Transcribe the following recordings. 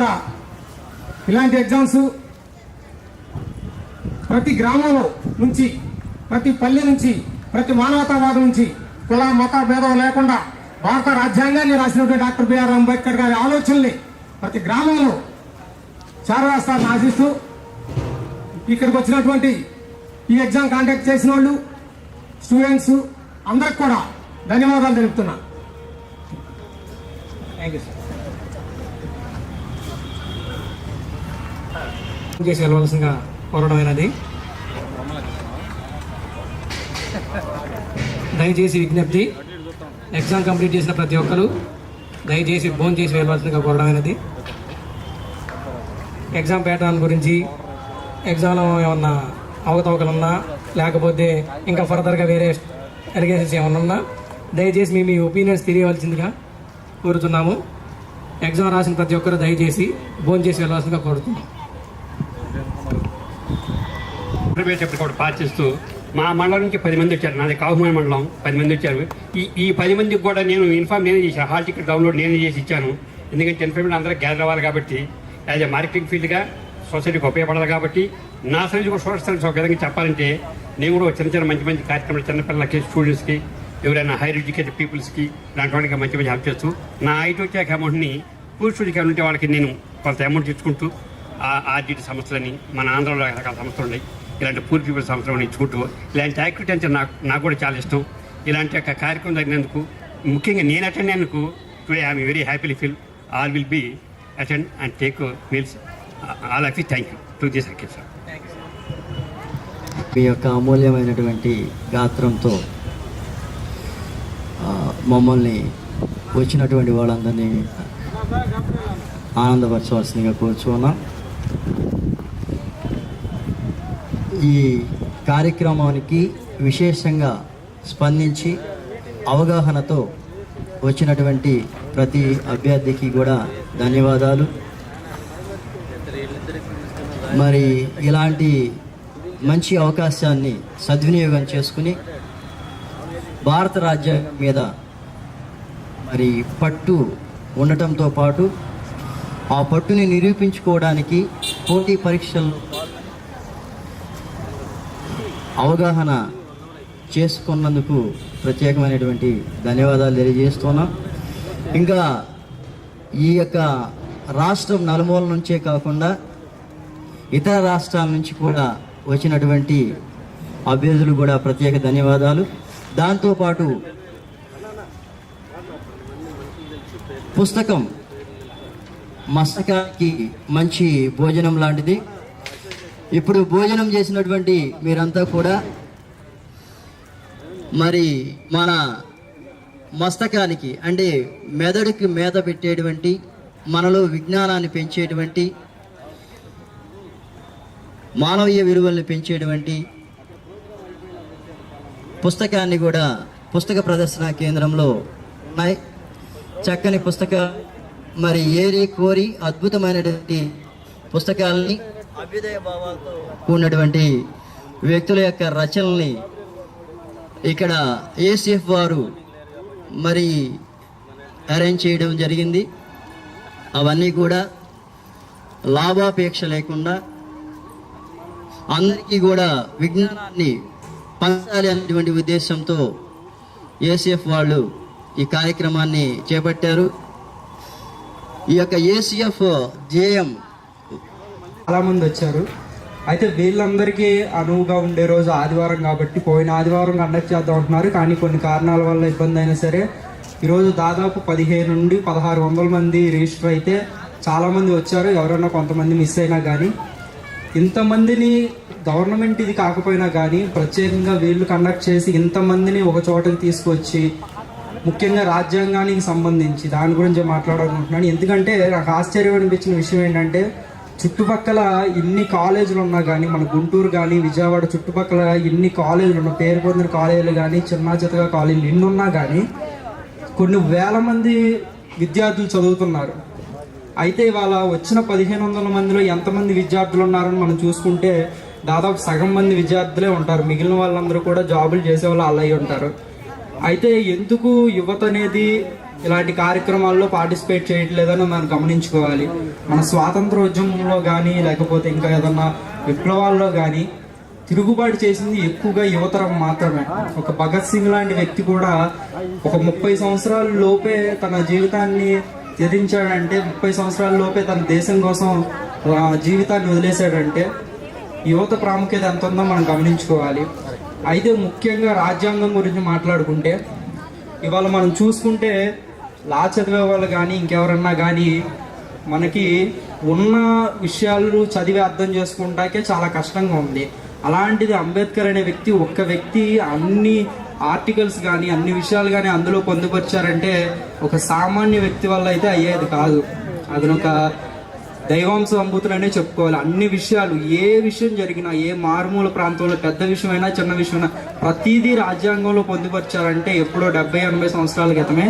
కాకుండా ఇలాంటి ఎగ్జామ్స్ ప్రతి గ్రామంలో నుంచి ప్రతి పల్లె నుంచి ప్రతి మానవతావాదం నుంచి కుల మత భేదం లేకుండా భారత రాజ్యాంగాన్ని రాసినటువంటి డాక్టర్ బిఆర్ అంబేద్కర్ గారి ఆలోచనల్ని ప్రతి గ్రామంలో చేరవేస్తారని ఆశిస్తూ ఇక్కడికి వచ్చినటువంటి ఈ ఎగ్జామ్ కాంటాక్ట్ చేసిన వాళ్ళు స్టూడెంట్స్ అందరికి కూడా ధన్యవాదాలు తెలుపుతున్నాను. థ్యాంక్ యూ సార్ చేసి వెళ్ళవలసిందిగా కోరడమైనది దయచేసి విజ్ఞప్తి ఎగ్జామ్ కంప్లీట్ చేసిన ప్రతి ఒక్కరు దయచేసి ఫోన్ చేసి వెళ్ళవలసిందిగా కోరడమైనది ఎగ్జామ్ ప్యాటర్న్ గురించి ఎగ్జామ్లో ఏమన్నా అవకతవకలు ఉన్నా లేకపోతే ఇంకా ఫర్దర్గా వేరే ఎలిగేషన్స్ ఏమన్నా ఉన్నా దయచేసి మేము మీ ఒపీనియన్స్ తెలియవలసిందిగా కోరుతున్నాము. ఎగ్జామ్ రాసిన ప్రతి ఒక్కరు దయచేసి ఫోన్ చేసి వెళ్ళవలసిందిగా కోరుతున్నాం చెప్పి కూడా పాటిస్తూ మా మండలం నుంచి పది మంది వచ్చారు. నాది కాహుమని మండలం. పది మంది వచ్చారు. ఈ ఈ పది మందికి కూడా నేను ఇన్ఫామ్ నేనే చేశాను. హాల్ టికెట్ డౌన్లోడ్ నేనే చేసి ఇచ్చాను. ఎందుకంటే ఇన్ఫర్మేషన్ అందరూ గ్యాదర్ అవ్వాలి కాబట్టి యాజ్ ఎ మార్కెటింగ్ ఫీల్డ్గా సొసైటీకి ఉపయోగపడాలి కాబట్టి నా సర్వీస్ కూడా సోషల్ ఒక విధంగా చెప్పాలంటే నేను కూడా చిన్న చిన్న మంచి మంచి కార్యక్రమాలు చిన్నపిల్లలకి స్టూడెంట్స్కి ఎవరైనా హైయర్ ఎడ్యుకేటెడ్ పీపుల్స్కి దాంట్లో మంచి మంచి హెల్ప్ చేస్తూ నా ఐటీ వచ్చాక అమౌంట్ని పూర్తి ఉంటే వాళ్ళకి నేను కొంత అమౌంట్ ఇచ్చుకుంటూ ఆ సంస్థలని మన ఆంధ్రలో రకరకాల సంస్థలు ఉన్నాయి. ఇలాంటి పూర్ సంవత్సరం అని ఇచ్చుకుంటూ ఇలాంటి యాక్టివిటీ అంటే నాకు నాకు కూడా చాలా ఇష్టం. ఇలాంటి యొక్క కార్యక్రమం జరిగినందుకు ముఖ్యంగా నేను అటెండ్ అయినందుకు today I'm very happily feel all will be attend and take meals all of you thank you to this Akhil sir మీ యొక్క అమూల్యమైనటువంటి గాత్రంతో మమ్మల్ని వచ్చినటువంటి వాళ్ళందరినీ ఆనందపరచవలసిందిగా కోరుచున్నాం. ఈ కార్యక్రమానికి విశేషంగా స్పందించి అవగాహనతో వచ్చినటువంటి ప్రతి అభ్యర్థికి కూడా ధన్యవాదాలు. మరి ఇలాంటి మంచి అవకాశాన్ని సద్వినియోగం చేసుకుని భారత రాజ్యం మీద మరి పట్టు ఉండటంతో పాటు ఆ పట్టుని నిరూపించుకోవడానికి పోటీ పరీక్షలు అవగాహన చేసుకున్నందుకు ప్రత్యేకమైనటువంటి ధన్యవాదాలు తెలియజేస్తున్నాం. ఇంకా ఈ యొక్క రాష్ట్రం నలుమూల నుంచే కాకుండా ఇతర రాష్ట్రాల నుంచి కూడా వచ్చినటువంటి అభ్యర్థులు కూడా ప్రత్యేక ధన్యవాదాలు. దాంతోపాటు పుస్తకం మస్తకానికి మంచి భోజనం లాంటిది. ఇప్పుడు భోజనం చేసినటువంటి మీరంతా కూడా మరి మన మస్తకానికి అంటే మెదడుకి మేత పెట్టేటువంటి మనలో విజ్ఞానాన్ని పెంచేటువంటి మానవీయ విలువల్ని పెంచేటువంటి పుస్తకాన్ని కూడా పుస్తక ప్రదర్శన కేంద్రంలో ఉన్నాయి చక్కని పుస్తక మరి ఏరి కోరి అద్భుతమైనటువంటి పుస్తకాలని అభ్యుదయ భావాలతో కూడినటువంటి వ్యక్తుల యొక్క రచనల్ని ఇక్కడ ఏసీఎఫ్ వారు మరి అరేంజ్ చేయడం జరిగింది. అవన్నీ కూడా లాభాపేక్ష లేకుండా అందరికీ కూడా విజ్ఞానాన్ని పంచాలి అనేటువంటి ఉద్దేశంతో ఏసీఎఫ్ వాళ్ళు ఈ కార్యక్రమాన్ని చేపట్టారు. ఈ యొక్క ఏసీఎఫ్ జేఎం చాలామంది వచ్చారు. అయితే వీళ్ళందరికీ అనువుగా ఉండే రోజు ఆదివారం కాబట్టి పోయిన ఆదివారం కండక్ట్ చేద్దాం అంటున్నారు. కానీ కొన్ని కారణాల వల్ల ఇబ్బంది అయినా సరే ఈరోజు దాదాపు పదిహేను నుండి పదహారు వందల మంది రిజిస్టర్ అయితే చాలామంది వచ్చారు. ఎవరైనా కొంతమంది మిస్ అయినా కానీ ఇంతమందిని గవర్నమెంట్ ఇది కాకపోయినా కానీ ప్రత్యేకంగా వీళ్ళు కండక్ట్ చేసి ఇంతమందిని ఒక చోటకి తీసుకొచ్చి ముఖ్యంగా రాజ్యాంగానికి సంబంధించి దాని గురించి మాట్లాడాలనుకుంటున్నాను. ఎందుకంటే నాకు ఆశ్చర్యం అనిపించిన విషయం ఏంటంటే చుట్టుపక్కల ఇన్ని కాలేజీలు ఉన్నా కానీ మన గుంటూరు కానీ విజయవాడ చుట్టుపక్కల ఇన్ని కాలేజీలు ఉన్న పేరు పొందిన కాలేజీలు కానీ చిన్న చితగా కాలేజీలు ఇన్ని ఉన్నా కానీ కొన్ని వేల మంది విద్యార్థులు చదువుతున్నారు. అయితే ఇవాళ వచ్చిన పదిహేను వందల మందిలో ఎంతమంది విద్యార్థులు ఉన్నారని మనం చూసుకుంటే దాదాపు సగం మంది విద్యార్థులే ఉంటారు. మిగిలిన వాళ్ళందరూ కూడా జాబులు చేసే వాళ్ళు అలా ఉంటారు. అయితే ఎందుకు యువత అనేది ఇలాంటి కార్యక్రమాల్లో పార్టిసిపేట్ చేయట్లేదని మనం గమనించుకోవాలి. మన స్వాతంత్ర ఉద్యమంలో కానీ లేకపోతే ఇంకా ఏదన్నా విప్లవాల్లో కానీ తిరుగుబాటు చేసింది ఎక్కువగా యువతరం మాత్రమే. ఒక భగత్ సింగ్ లాంటి వ్యక్తి కూడా ఒక ముప్పై సంవత్సరాల లోపే తన జీవితాన్ని త్యజించాడంటే ముప్పై సంవత్సరాల లోపే తన దేశం కోసం జీవితాన్ని వదిలేశాడంటే యువత ప్రాముఖ్యత ఎంత ఉందో మనం గమనించుకోవాలి. అయితే ముఖ్యంగా రాజ్యాంగం గురించి మాట్లాడుకుంటే ఇవాళ మనం చూసుకుంటే లా చదివే వాళ్ళు కానీ ఇంకెవరన్నా కానీ మనకి ఉన్న విషయాలు చదివి అర్థం చేసుకుంటాకే చాలా కష్టంగా ఉంది. అలాంటిది అంబేద్కర్ అనే వ్యక్తి ఒక్క వ్యక్తి అన్ని ఆర్టికల్స్ కానీ అన్ని విషయాలు కానీ అందులో పొందుపరిచారంటే ఒక సామాన్య వ్యక్తి వల్ల అయితే అయ్యేది కాదు. అతను ఒక దైవాంశ సంభూతులనే చెప్పుకోవాలి. అన్ని విషయాలు ఏ విషయం జరిగినా ఏ మారుమూల ప్రాంతంలో పెద్ద విషయమైనా చిన్న విషయమైనా ప్రతిదీ రాజ్యాంగంలో పొందుపరిచారంటే ఎప్పుడో డెబ్బై ఎనభై సంవత్సరాల క్రితమే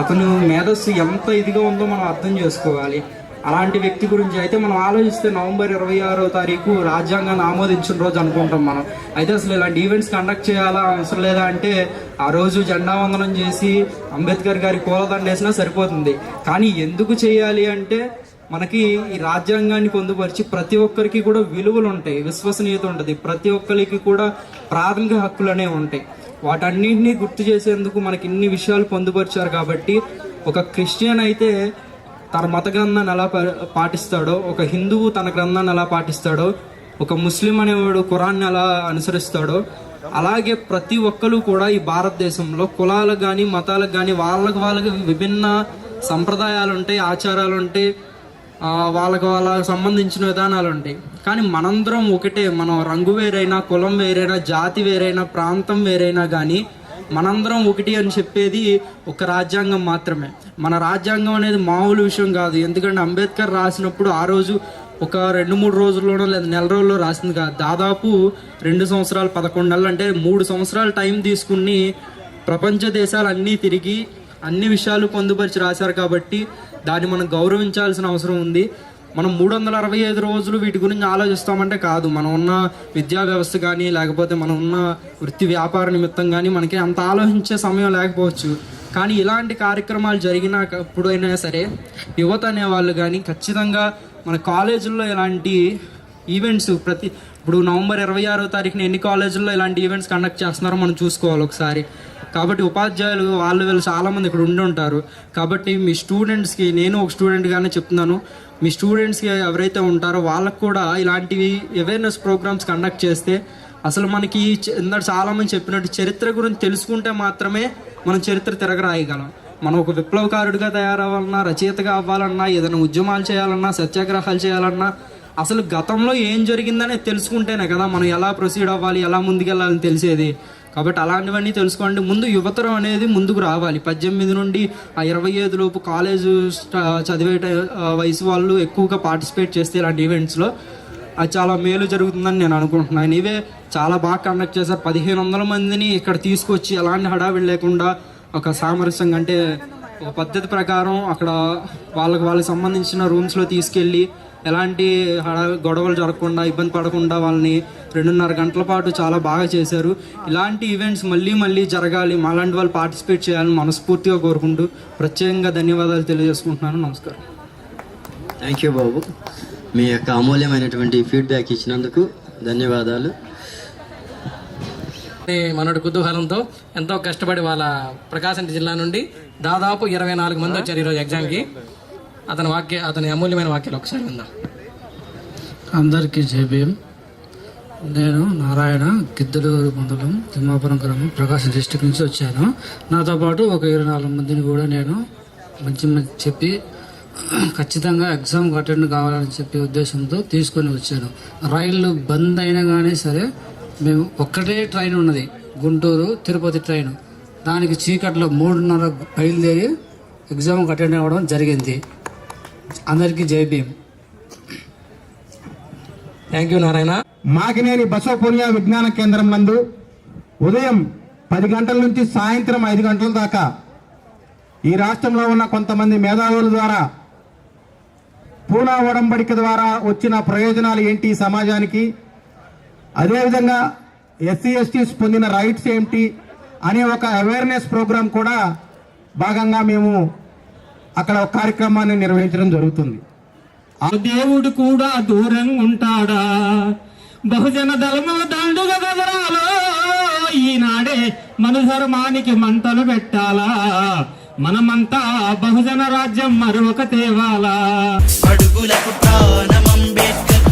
అతను మేధస్సు ఎంత ఇదిగా ఉందో మనం అర్థం చేసుకోవాలి. అలాంటి వ్యక్తి గురించి అయితే మనం ఆలోచిస్తే నవంబర్ ఇరవై ఆరో తారీఖు రాజ్యాంగాన్ని ఆమోదించిన రోజు అనుకుంటాం మనం. అయితే అసలు ఇలాంటి ఈవెంట్స్ కండక్ట్ చేయాలా అవసరం లేదా అంటే ఆ రోజు జెండా వందనం చేసి అంబేద్కర్ గారి కూలదండ వేసినా సరిపోతుంది. కానీ ఎందుకు చేయాలి అంటే మనకి ఈ రాజ్యాంగాన్ని పొందుపరిచి ప్రతి ఒక్కరికి కూడా విలువలు ఉంటాయి. విశ్వసనీయత ఉంటుంది. ప్రతి ఒక్కరికి కూడా ప్రాథమిక హక్కులు అనేవి ఉంటాయి. వాటన్నింటినీ గుర్తు చేసేందుకు మనకి ఇన్ని విషయాలు పొందుపరిచారు కాబట్టి ఒక క్రిస్టియన్ అయితే తన మత గ్రంథాన్ని ఎలా పా- పాటిస్తాడో ఒక హిందువు తన గ్రంథాన్ని ఎలా పాటిస్తాడో ఒక ముస్లిం అనేవాడు ఖురాన్ని ఎలా అనుసరిస్తాడో అలాగే ప్రతి ఒక్కరు కూడా ఈ భారతదేశంలో కులాలకు కానీ మతాలకు కానీ వాళ్ళకు వాళ్ళకి విభిన్న సంప్రదాయాలు ఉంటాయి ఆచారాలు ఉంటాయి వాళ్ళకు వాళ్ళకి సంబంధించిన విధానాలు ఉంటాయి. కానీ మనందరం ఒకటే మనం రంగు వేరైనా కులం వేరైనా జాతి వేరైనా ప్రాంతం వేరైనా కానీ మనందరం ఒకటి అని చెప్పేది ఒక రాజ్యాంగం మాత్రమే. మన రాజ్యాంగం అనేది మామూలు విషయం కాదు. ఎందుకంటే అంబేద్కర్ రాసినప్పుడు ఆ రోజు ఒక రెండు మూడు రోజుల్లోనో లేదా నెల రోజుల్లో రాసింది కాదు. దాదాపు రెండు సంవత్సరాలు పదకొండు నెలలు అంటే మూడు సంవత్సరాలు టైం తీసుకుని ప్రపంచ దేశాలు అన్నీ తిరిగి అన్ని విషయాలు పొందుపరిచి రాశారు కాబట్టి దాన్ని మనం గౌరవించాల్సిన అవసరం ఉంది. మనం మూడు వందల అరవై ఐదు రోజులు వీటి గురించి ఆలోచిస్తామంటే కాదు. మనం ఉన్న విద్యా వ్యవస్థ కానీ లేకపోతే మనం ఉన్న వృత్తి వ్యాపార నిమిత్తం కానీ మనకి అంత ఆలోచించే సమయం లేకపోవచ్చు. కానీ ఇలాంటి కార్యక్రమాలు జరిగినప్పుడైనా సరే యువత అనే వాళ్ళు కానీ ఖచ్చితంగా మన కాలేజీల్లో ఇలాంటి ఈవెంట్స్ ప్రతి ఇప్పుడు నవంబర్ ఇరవై ఆరో తారీఖున ఎన్ని కాలేజీల్లో ఇలాంటి ఈవెంట్స్ కండక్ట్ చేస్తున్నారో మనం చూసుకోవాలి ఒకసారి. కాబట్టి ఉపాధ్యాయులు వాళ్ళు వీళ్ళు చాలామంది ఇక్కడ ఉండి ఉంటారు. కాబట్టి మీ స్టూడెంట్స్కి నేను ఒక స్టూడెంట్గానే చెప్తున్నాను. మీ స్టూడెంట్స్కి ఎవరైతే ఉంటారో వాళ్ళకు కూడా ఇలాంటివి అవేర్నెస్ ప్రోగ్రామ్స్ కండక్ట్ చేస్తే అసలు మనకి ఇందాక చాలామంది చెప్పినట్టు చరిత్ర గురించి తెలుసుకుంటే మాత్రమే మనం చరిత్ర తిరగరాయగలం. మనం ఒక విప్లవకారుడిగా తయారవ్వాలన్నా రచయితగా అవ్వాలన్నా ఏదైనా ఉద్యమాలు చేయాలన్నా సత్యాగ్రహాలు చేయాలన్నా అసలు గతంలో ఏం జరిగిందనే తెలుసుకుంటేనే కదా మనం ఎలా ప్రొసీడ్ అవ్వాలి ఎలా ముందుకెళ్ళాలని తెలిసేది. కాబట్టి అలాంటివన్నీ తెలుసుకోండి ముందు యువతరం అనేది ముందుకు రావాలి. పద్దెనిమిది నుండి ఆ ఇరవై ఐదు లోపు కాలేజ్ చదివే టై- వయసు వాళ్ళు ఎక్కువగా పార్టిసిపేట్ చేస్తే ఇలాంటి ఈవెంట్స్లో అది చాలా మేలు జరుగుతుందని నేను అనుకుంటున్నాను. ఇవే చాలా బాగా కండక్ట్ చేశారు. పదిహేను వందల మందిని ఇక్కడ తీసుకొచ్చి ఎలాంటి హడావిడి లేకుండా ఒక సామరస్యంగా అంటే ఒక పద్ధతి ప్రకారం అక్కడ వాళ్ళకి వాళ్ళకి సంబంధించిన రూమ్స్లో తీసుకెళ్ళి ఎలాంటి హడా గొడవలు జరగకుండా ఇబ్బంది పడకుండా వాళ్ళని రెండున్నర గంటల పాటు చాలా బాగా చేశారు. ఇలాంటి ఈవెంట్స్ మళ్ళీ మళ్ళీ జరగాలి. మాలాంటి వాళ్ళు పార్టిసిపేట్ చేయాలని మనస్ఫూర్తిగా కోరుకుంటూ ప్రత్యేకంగా ధన్యవాదాలు తెలియజేసుకుంటున్నాను. నమస్కారం. థ్యాంక్ యూ బాబు మీ యొక్క అమూల్యమైనటువంటి ఫీడ్బ్యాక్ ఇచ్చినందుకు ధన్యవాదాలు. మనోడి కుతూహలంతో ఎంతో కష్టపడి వాళ్ళ ప్రకాశం జిల్లా నుండి దాదాపు ఇరవై నాలుగు మంది వచ్చారు ఈరోజు ఎగ్జామ్కి అతని వాక్య అతని అమూల్యమైన వాక్యాలు ఒకసారి విందాం. అందరికీ జేబీఎం నేను నారాయణ గిద్దలూరు మండలం తిమ్మాపురం గ్రామం ప్రకాశం డిస్టిక్ నుంచి వచ్చాను. నాతో పాటు ఒక ఇరవై నాలుగు మందిని కూడా నేను మంచి మంచి చెప్పి ఖచ్చితంగా ఎగ్జామ్ అటెండ్ కావాలని చెప్పే ఉద్దేశంతో తీసుకొని వచ్చాను. రైళ్ళు బంద్ అయినా కానీ సరే మేము ఒక్కటే ట్రైన్ ఉన్నది. గుంటూరు తిరుపతి ట్రైన్. దానికి చీకట్లో మూడున్నర బయలుదేరి ఎగ్జామ్కి అటెండ్ అవ్వడం జరిగింది. అందరికీ జై భీమ్. థ్యాంక్ యూ నారాయణ మాకినేని బసవపుణ్య విజ్ఞాన కేంద్రం నందు ఉదయం పది గంటల నుంచి సాయంత్రం ఐదు గంటల దాకా ఈ రాష్ట్రంలో ఉన్న కొంతమంది మేధావుల ద్వారా పూనా ఒడంబడిక ద్వారా వచ్చిన ప్రయోజనాలు ఏంటి సమాజానికి? అదేవిధంగా ఎస్సీ ఎస్టీస్ పొందిన రైట్స్ ఏంటి అనే ఒక అవేర్నెస్ ప్రోగ్రాం కూడా భాగంగా మేము అక్కడ ఒక కార్యక్రమాన్ని నిర్వహించడం జరుగుతుంది. ఆ దేవుడు కూడా దూరంగా ఉంటాడా? బహుజన దళముల దండుగ గదరాలో ఈనాడే మన ధర్మానికి మంటలు పెట్టాలా? మనమంతా బహుజన రాజ్యం మరొక తేవాలా? అడుగులకు ప్రాణం అంబేద్కర్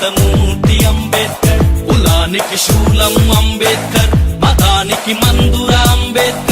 భారతమూర్తి అంబేద్కర్ కులానికి శూలం అంబేద్కర్ మతానికి మందుర అంబేద్కర్.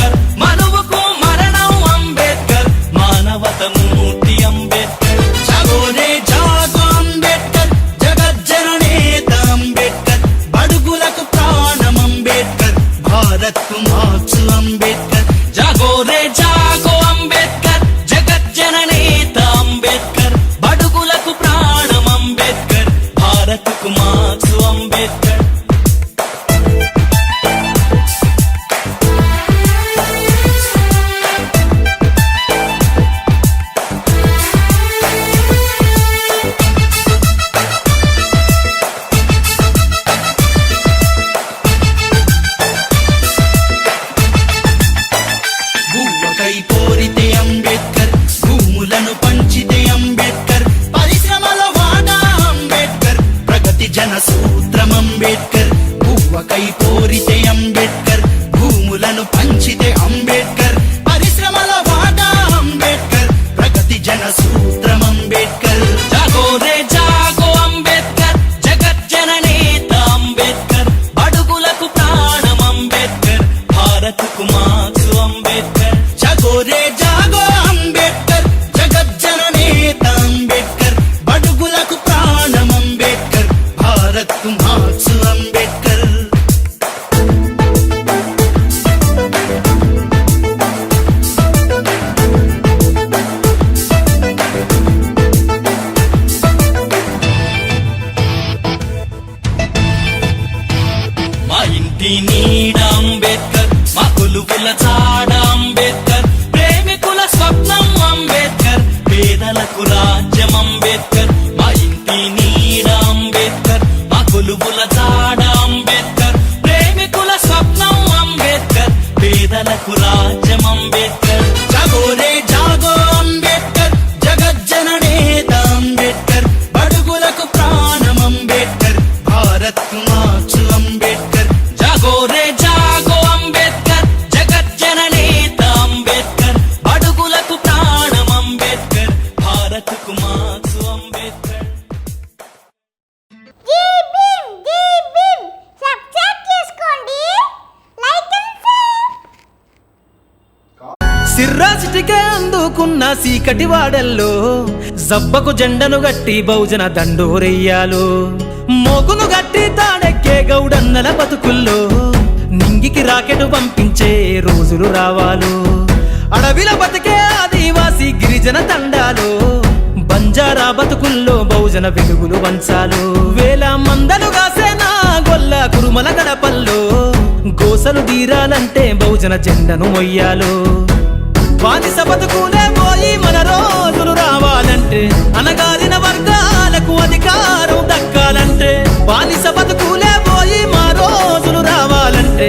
Bırak ఉన్న సీకటి వాడల్లో జబ్బకు జెండను గట్టి బౌజన దండోరెయ్యాలు. మోగును గట్టి తాడెక్కే గౌడన్నల బతుకుల్లో నింగికి రాకెట్ పంపించే రోజులు రావాలు. అడవిలో బతికే ఆదివాసి గిరిజన తండాలు బంజారా బతుకుల్లో బహుజన వెలుగులు వంచాలు. వేల మందలు కాసేనా గొల్ల కురుమల గడపల్లో గోసలు తీరాలంటే బహుజన జెండను మొయ్యాలు. బానిస బతుకులే పోయి మన రోజులు రావాలంటే అనగారిన వర్గాలకు అధికారం దక్కాలంటే బానిస బతుకులే పోయి మా రోజులు రావాలంటే